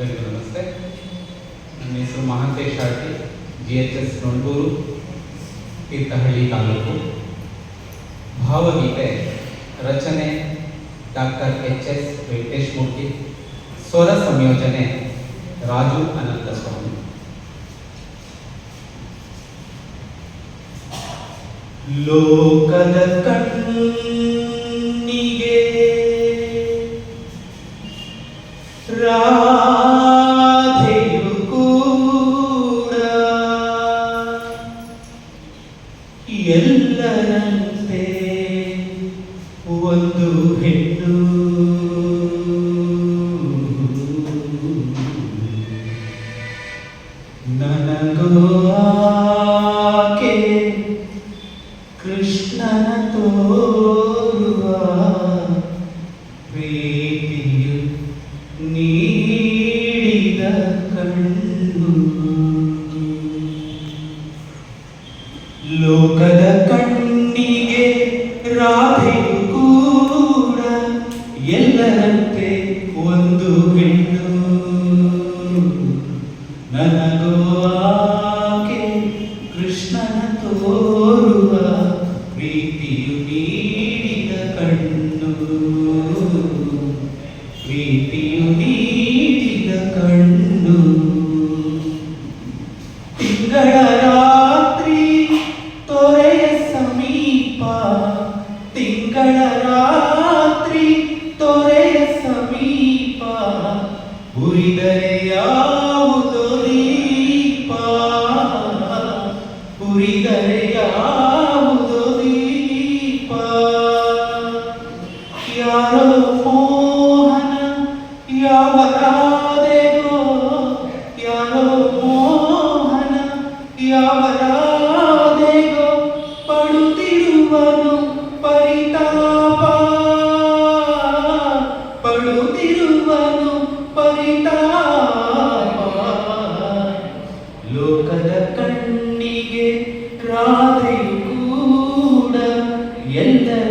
ಎಲ್ಲರಿಗೂ ನಮಸ್ತೆ ನನ್ನ ಹೆಸರು Mahantesh Shati G H S Nonduru Thirthahalli taluk ಭಾವಗೀತೆ ರಚನೆ doctor H S Venkatesh Murthy ಸ್ವರ ಸಂಯೋಜನೆ ರಾಜು ಅನಂತಸ್ವಾಮಿ ಲೋಕದ ಕಣ್ಣಿಗೆ ರಾಧೆಯು ಒಂದು ಹೆಣ್ಣು. ನನಗೋ ಆಕೆ ಕೃಷ್ಣನ ತೋರುವ ಪ್ರೀತಿಯು ನೀಡಿದ ಕಣ್ಣು. ಲೋಕದ ಎಲ್ಲರಂತೆ ಒಂದು ಹೆಣ್ಣು. ನನಗೋ ಆಕೆ ಕೃಷ್ಣನ ತೋರುವ ಪ್ರೀತಿಯು ನೀಡಿದ ಕಣ್ಣು. ಪ್ರೀತಿಯು ನೀಡಿದ ಕಣ್ಣು. ತಿಂಗಳ ರಾತ್ರಿ ತೊರೆಯ ಸಮೀಪ, ತಿಂಗಳ ರಾತ್ರಿ ಉರಿದರೆ ಯಾವುದೋ ದೀಪ ಉರಿದರೆ ಯಾವುದೋ ರಾಧೆಯು ಕೂಡ ಎಲ್ಲರಂತೆ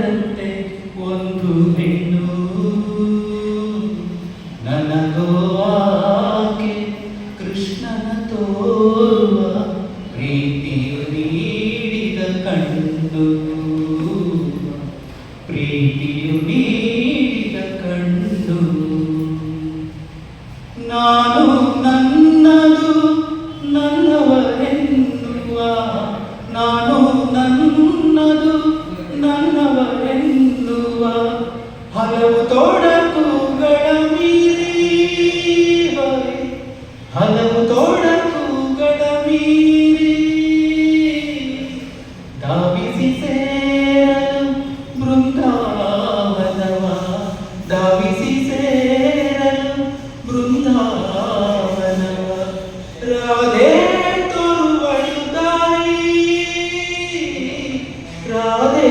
ನನ್ನದು ನನ್ನವರೆನ್ನುವ ಹಲವು ತೊಡಕುಗಳ ಮೀರಿ ಹಲವು ತೊಡಕುಗಳ ಮೀರಿ. ರಾಧೆ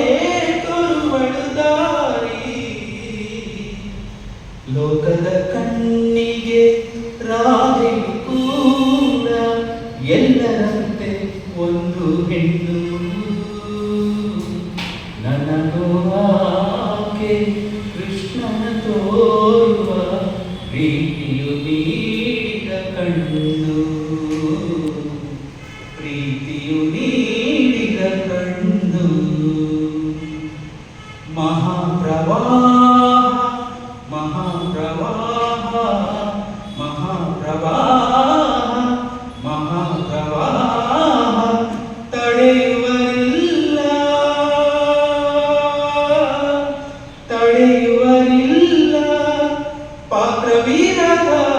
ತೋರುವಳು ದಾರಿ ಲೋಕದ ಕಣ್ಣಿಗೆ ರಾಧೆಯು ಕೂಡ ಎಲ್ಲರಂತೆ ಒಂದು ಹೆಣ್ಣು. ನನಗೂ ಆಕೆ ಕೃಷ್ಣನ ತೋರುವ ಪ್ರೀತಿಯು Patra Virata